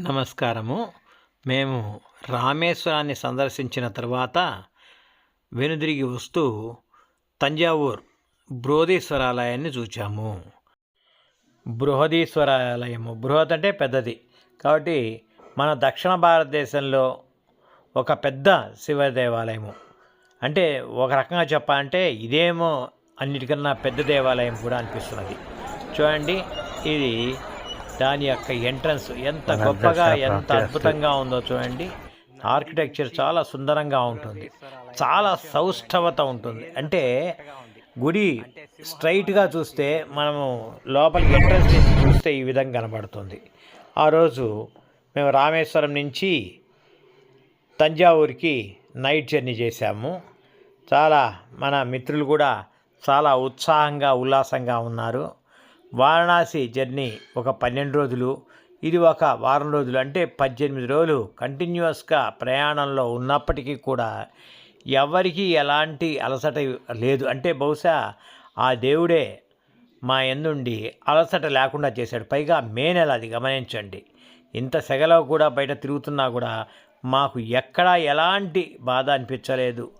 నమస్కారము. మేము రామేశ్వరాన్ని సందర్శించిన తర్వాత వెనుదిరిగి వస్తూ తంజావూర్ బృహదీశ్వరాలయాన్ని చూచాము. బృహదీశ్వరాలయము. బృహత్ అంటే పెద్దది. కాబట్టి మన దక్షిణ భారతదేశంలో ఒక పెద్ద శివ దేవాలయము. అంటే ఒక రకంగా చెప్పాలంటే ఇదేమో అన్నిటికన్నా పెద్ద దేవాలయం కూడా అనిపిస్తున్నది. చూడండి ఇది దాని యొక్క ఎంట్రన్స్ ఎంత గొప్పగా ఎంత అద్భుతంగా ఉందో చూడండి. ఆర్కిటెక్చర్ చాలా సుందరంగా ఉంటుంది. చాలా సౌష్ఠవత ఉంటుంది. అంటే గుడి స్ట్రైట్గా చూస్తే మనము లోపలికి ఎంట్రన్స్ నుంచి చూస్తే ఈ విధంగా కనబడుతుంది. ఆ రోజు మేము రామేశ్వరం నుంచి తంజావూరుకి నైట్ జర్నీ చేశాము. చాలా మన మిత్రులు కూడా చాలా ఉత్సాహంగా ఉల్లాసంగా ఉన్నారు. వారణాసి జర్నీ ఒక పన్నెండు రోజులు ఇది ఒక వారం రోజులు అంటే పద్దెనిమిది రోజులు కంటిన్యూస్గా ప్రయాణంలో ఉన్నప్పటికీ కూడా ఎవరికీ ఎలాంటి అలసట లేదు. అంటే బహుశా ఆ దేవుడే మా ఎందుండి అలసట లేకుండా చేశాడు. పైగా మే నెల అది గమనించండి. ఇంత సెగలో కూడా బయట తిరుగుతున్నా కూడా మాకు ఎక్కడా ఎలాంటి బాధ అనిపించలేదు.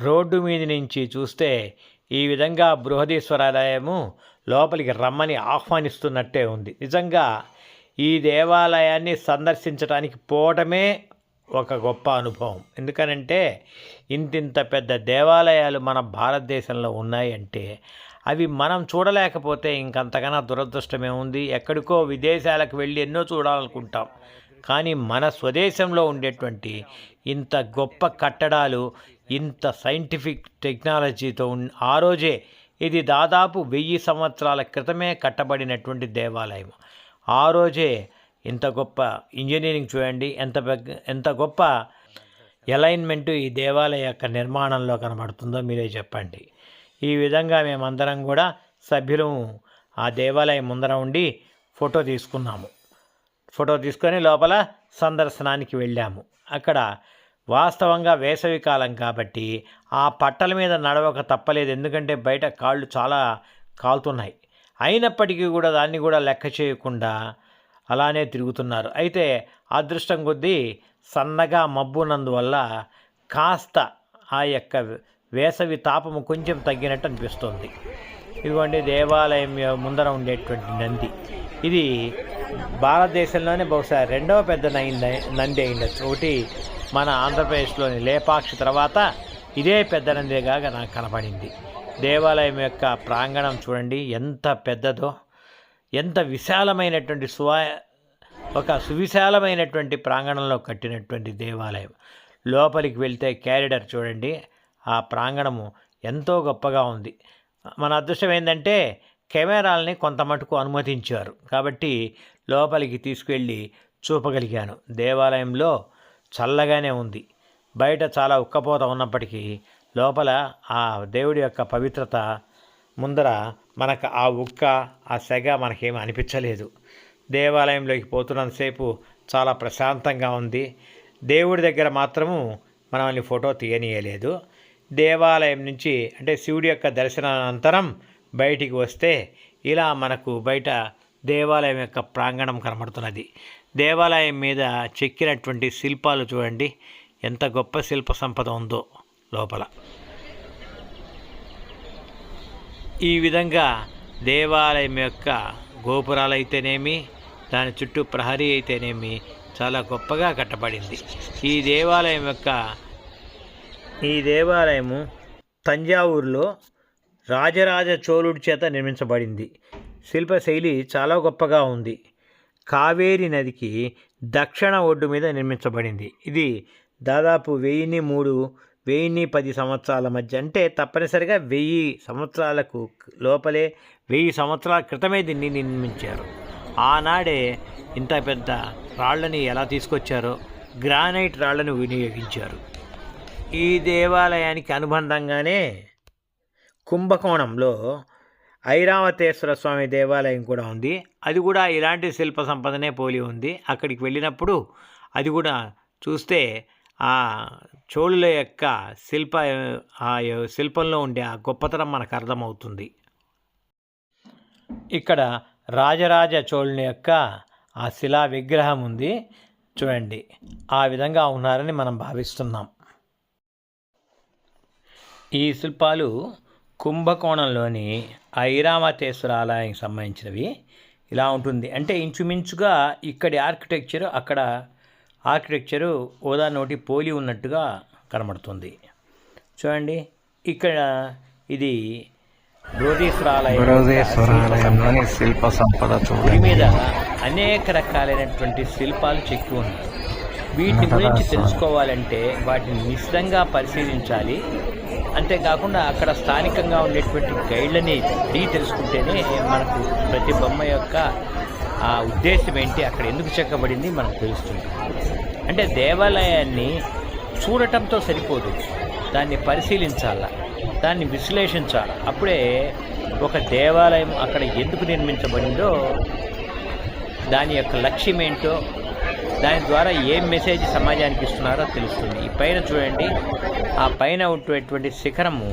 రోడ్డు మీద నుంచి చూస్తే ఈ విధంగా బృహదీశ్వరాలయము లోపలికి రమ్మని ఆహ్వానిస్తున్నట్టే ఉంది. నిజంగా ఈ దేవాలయాన్ని సందర్శించడానికి పోవటమే ఒక గొప్ప అనుభవం. ఎందుకనంటే ఇంతింత పెద్ద దేవాలయాలు మన భారతదేశంలో ఉన్నాయంటే అవి మనం చూడలేకపోతే ఇంకంతకన్నా దురదృష్టమే ఉంది ఎక్కడికో విదేశాలకు వెళ్ళి ఎన్నో చూడాలనుకుంటాం. కానీ మన స్వదేశంలో ఉండేటువంటి ఇంత గొప్ప కట్టడాలు ఇంత సైంటిఫిక్ టెక్నాలజీతో ఉన్- ఆ రోజే ఇది దాదాపు వెయ్యి సంవత్సరాల క్రితమే కట్టబడినటువంటి దేవాలయం ఆ రోజే ఇంత గొప్ప ఇంజనీరింగ్ చూడండి ఎంత పెద్ద ఎంత గొప్ప అలైన్మెంటు ఈ దేవాలయ యొక్క నిర్మాణంలో కనబడుతుందో మీరే చెప్పండి. ఈ విధంగా మేమందరం కూడా సభ్యులు ఆ దేవాలయం ముందర ఉండి ఫోటో తీసుకున్నాము. ఫోటో తీసుకొని లోపల సందర్శనానికి వెళ్ళాము. అక్కడ వాస్తవంగా వేసవికాలం కాబట్టి ఆ పట్టల మీద నడవక తప్పలేదు. ఎందుకంటే బయట కాళ్ళు చాలా కాలుతున్నాయి. అయినప్పటికీ కూడా దాన్ని కూడా లెక్క చేయకుండా అలానే తిరుగుతున్నారు. అయితే అదృష్టం కొద్దీ సన్నగా మబ్బునందువల్ల కాస్త ఆ యొక్క వేసవి తాపము కొంచెం తగ్గినట్టు అనిపిస్తుంది. ఇదిగోండి దేవాలయం ముందర ఉండేటువంటి నంది. ఇది భారతదేశంలోనే బహుశా రెండవ పెద్ద నైంది నంది అయిండొచ్చు ఒకటి మన ఆంధ్రప్రదేశ్లోని లేపాక్షి తర్వాత ఇదే పెద్ద నందిగా నాకు కనపడింది. దేవాలయం యొక్క ప్రాంగణం చూడండి ఎంత పెద్దదో ఎంత విశాలమైనటువంటి సువా ఒక సువిశాలమైనటువంటి ప్రాంగణంలో కట్టినటువంటి దేవాలయం. లోపలికి వెళ్తే క్యారిడర్ చూడండి ఆ ప్రాంగణము ఎంతో గొప్పగా ఉంది. మన అదృష్టం ఏంటంటే కెమెరాలని కొంత మటుకు అనుమతించారు. కాబట్టి లోపలికి తీసుకెళ్ళి చూపగలిగాను. దేవాలయంలో చల్లగానే ఉంది. బయట చాలా ఉక్కపోత ఉన్నప్పటికీ లోపల ఆ దేవుడి యొక్క పవిత్రత ముందర మనకు ఆ ఉక్క ఆ సెగ మనకేమీ అనిపించలేదు. దేవాలయంలోకి పోతున్నంతసేపు చాలా ప్రశాంతంగా ఉంది. దేవుడి దగ్గర మాత్రము మనల్ని ఫోటో తీయనీయలేదు. దేవాలయం నుంచి అంటే శివుడి యొక్క దర్శనానంతరం బయటికి వస్తే ఇలా మనకు బయట దేవాలయం యొక్క ప్రాంగణం కనబడుతున్నది. దేవాలయం మీద చెక్కినటువంటి శిల్పాలు చూడండి. ఎంత గొప్ప శిల్ప సంపద ఉందో లోపల. ఈ విధంగా దేవాలయం యొక్క గోపురాలు అయితేనేమి దాని చుట్టూ ప్రహరీ అయితేనేమి చాలా గొప్పగా కట్టబడింది. ఈ దేవాలయం యొక్క ఈ దేవాలయము తంజావూరులో రాజరాజ చోళుడి చేత నిర్మించబడింది. శిల్పశైలి చాలా గొప్పగా ఉంది. కావేరి నదికి దక్షిణ ఒడ్డు మీద నిర్మించబడింది. ఇది దాదాపు వెయ్యిని మూడు వెయ్యిన్ని పది సంవత్సరాల మధ్య అంటే తప్పనిసరిగా వెయ్యి సంవత్సరాలకు లోపలే వెయ్యి సంవత్సరాల క్రితమే దీన్ని నిర్మించారు. ఆనాడే ఇంత పెద్ద రాళ్ళని ఎలా తీసుకొచ్చారో గ్రానైట్ రాళ్ళను వినియోగించారు. ఈ దేవాలయానికి అనుబంధంగానే కుంభకోణంలో ఐరావతేశ్వర స్వామి దేవాలయం కూడా ఉంది. అది కూడా ఇలాంటి శిల్ప సంపదనే పోలి ఉంది. అక్కడికి వెళ్ళినప్పుడు అది కూడా చూస్తే ఆ చోళుల యొక్క శిల్ప ఆ శిల్పంలో ఉండే ఆ గొప్పతనం మనకు అర్థమవుతుంది. ఇక్కడ రాజరాజ చోళుని యొక్క ఆ శిలా విగ్రహం ఉంది. చూడండి ఆ విధంగా ఉన్నారని మనం భావిస్తున్నాం. ఈ శిల్పాలు కుంభకోణంలోని ఐరావతేశ్వర ఆలయానికి సంబంధించినవి ఇలా ఉంటుంది. అంటే ఇంచుమించుగా ఇక్కడి ఆర్కిటెక్చర్ అక్కడ ఆర్కిటెక్చరు ఓదా నోటి పోలి ఉన్నట్టుగా కనబడుతుంది. చూడండి ఇక్కడ ఇది బృహదీశ్వరాలయం బృహదేశ్వరాలయంలోని శిల్ప సంపద గుడి మీద అనేక రకాలైనటువంటి శిల్పాలు చెక్కి ఉన్నాయి. వీటి గురించి తెలుసుకోవాలంటే వాటిని నిశ్చితంగా పరిశీలించాలి. అంతేకాకుండా అక్కడ స్థానికంగా ఉండేటువంటి గైడ్లని అడిగి తెలుసుకుంటేనే మనకు ప్రతి బొమ్మ యొక్క ఆ ఉద్దేశం ఏంటి అక్కడ ఎందుకు చెక్కబడింది మనకు తెలుస్తుంది. అంటే దేవాలయాన్ని చూడటంతో సరిపోదు. దాన్ని పరిశీలించాల దాన్ని విశ్లేషించాలి. అప్పుడే ఒక దేవాలయం అక్కడ ఎందుకు నిర్మించబడిందో దాని యొక్క లక్ష్యం ఏంటో దాని ద్వారా ఏం మెసేజ్ సమాజానికి ఇస్తున్నారో తెలుస్తుంది. ఈ పైన చూడండి ఆ పైన ఉండేటువంటి శిఖరము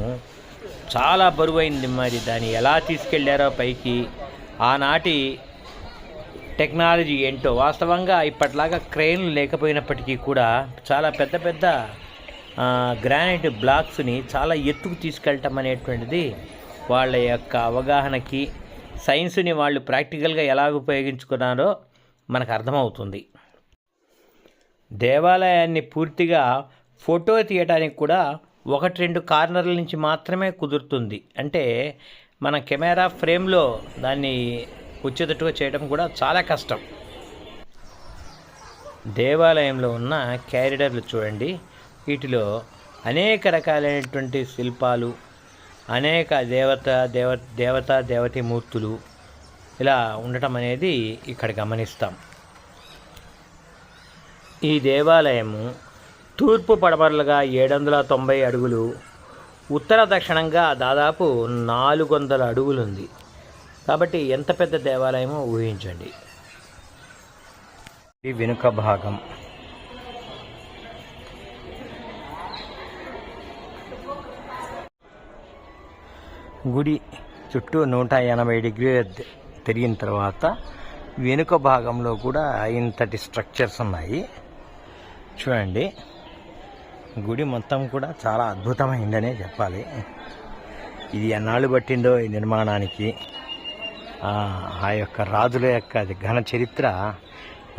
చాలా బరువైంది మరి. దాన్ని ఎలా తీసుకెళ్ళారో పైకి. ఆనాటి టెక్నాలజీ ఏంటో వాస్తవంగా ఇప్పటిలాగా క్రెయిన్లు లేకపోయినప్పటికీ కూడా చాలా పెద్ద పెద్ద గ్రానైట్ బ్లాక్స్ని చాలా ఎత్తుకు తీసుకెళ్ళటం అనేటువంటిది వాళ్ళ యొక్క అవగాహనకి సైన్స్ని వాళ్ళు ప్రాక్టికల్గా ఎలా ఉపయోగించుకున్నారో మనకు అర్థమవుతుంది. దేవాలయాన్ని పూర్తిగా ఫోటో తీయడానికి కూడా ఒకటి రెండు కార్నర్ల నుంచి మాత్రమే కుదురుతుంది. అంటే మన కెమెరా ఫ్రేమ్లో దాన్ని వచ్చేటట్టుగా చేయడం కూడా చాలా కష్టం. దేవాలయంలో ఉన్న క్యారిడర్లు చూడండి. వీటిలో అనేక రకాలైనటువంటి శిల్పాలు అనేక దేవత దేవ దేవత దేవతీ మూర్తులు ఇలా ఉండటం అనేది ఇక్కడ గమనిస్తాం. ఈ దేవాలయము తూర్పు పడమరలుగా ఏడు వందల తొంభై అడుగులు ఉత్తర దక్షిణంగా దాదాపు నాలుగు వందల అడుగులు ఉంది కాబట్టి ఎంత పెద్ద దేవాలయమో ఊహించండి. ఈ వెనుక భాగం. గుడి చుట్టూ నూట ఎనభై డిగ్రీల తిరిగిన తర్వాత వెనుక భాగంలో కూడా ఇంతటి స్ట్రక్చర్స్ ఉన్నాయి. చూడండి. గుడి మొత్తం కూడా చాలా అద్భుతమైందనే చెప్పాలి. ఇది ఎన్నాళ్ళు పట్టిందో ఈ నిర్మాణానికి. ఆ యొక్క రాజుల యొక్క ఘన చరిత్ర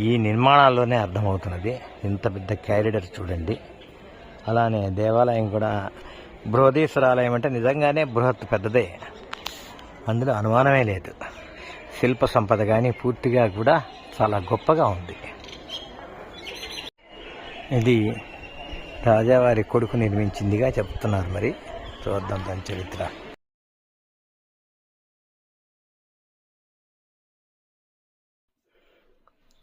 ఈ నిర్మాణాల్లోనే అర్థమవుతున్నది. ఇంత పెద్ద క్యారిడర్ చూడండి. అలానే దేవాలయం కూడా బృహదీశ్వర ఆలయం అంటే నిజంగానే బృహత్ పెద్దదే. అందులో అనుమానమే లేదు. శిల్ప సంపద కానీ పూర్తిగా కూడా చాలా గొప్పగా ఉంది. ఇది రాజావారి కొడుకు నిర్మించిందిగా చెప్తున్నారు మరి. చూద్దాం దాని చరిత్ర.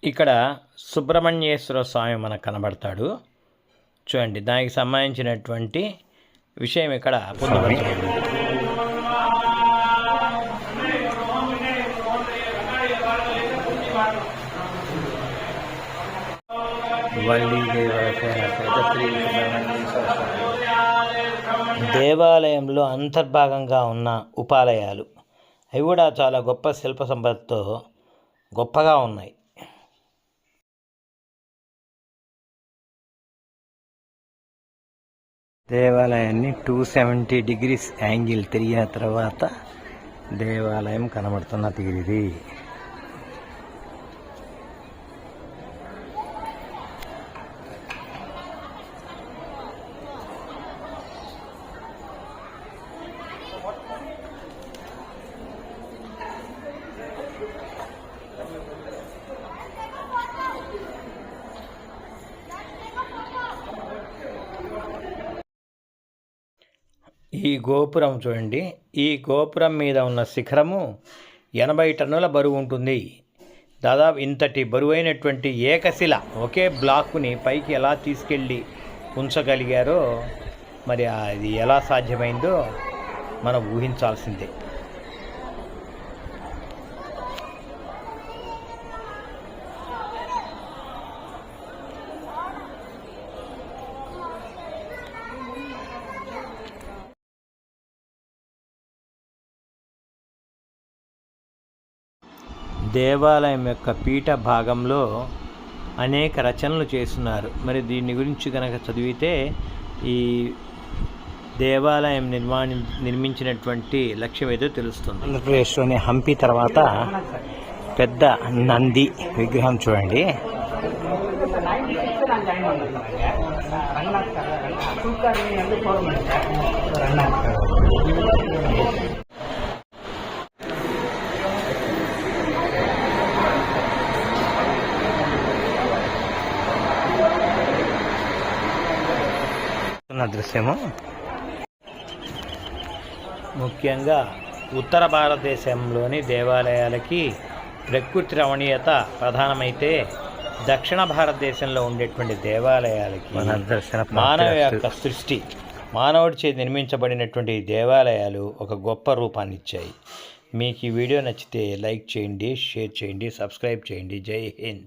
ఇక్కడ సుబ్రహ్మణ్యేశ్వర స్వామి మనకు కనబడతాడు. చూడండి దానికి సంబంధించినటువంటి విషయం ఇక్కడ పొందుపరచబడింది. దేవాలయంలో అంతర్భాగంగా ఉన్న ఉపాలయాలు. అవి కూడా చాలా గొప్ప శిల్ప సంపదతో గొప్పగా ఉన్నాయి. దేవాలయాన్ని టూ సెవెంటీ డిగ్రీస్ యాంగిల్ తిరిగిన తర్వాత దేవాలయం కనబడుతున్న తీరిది. ఈ గోపురం చూడండి. ఈ గోపురం మీద ఉన్న శిఖరము ఎనభై టన్నుల బరువు ఉంటుంది. దాదాపు ఇంతటి బరువైనటువంటి ఏకశిల ఒకే బ్లాక్ని పైకి ఎలా తీసుకెళ్ళి ఉంచగలిగారో మరి అది ఎలా సాధ్యమైందో మనం ఊహించాల్సిందే. దేవాలయం యొక్క పీఠ భాగంలో అనేక రచనలు చేస్తున్నారు. మరి దీని గురించి కనుక చదివితే ఈ దేవాలయం నిర్మాణి నిర్మించినటువంటి లక్ష్యం ఏదో తెలుస్తుంది. ఆంధ్రప్రదేశ్లోని హంపి తర్వాత పెద్ద నంది విగ్రహం చూడండి. దృశ్యము. ముఖ్యంగా ఉత్తర భారతదేశంలోని దేవాలయాలకి ప్రకృతి రమణీయత ప్రధానమైతే దక్షిణ భారతదేశంలో ఉండేటువంటి దేవాలయాలకి మన దర్శన మానవ యొక్క సృష్టి మానవుడి చే నిర్మించబడినటువంటి దేవాలయాలు ఒక గొప్ప రూపాన్ని ఇచ్చాయి. మీకు ఈ వీడియో నచ్చితే లైక్ చేయండి షేర్ చేయండి సబ్స్క్రైబ్ చేయండి. జై హింద్.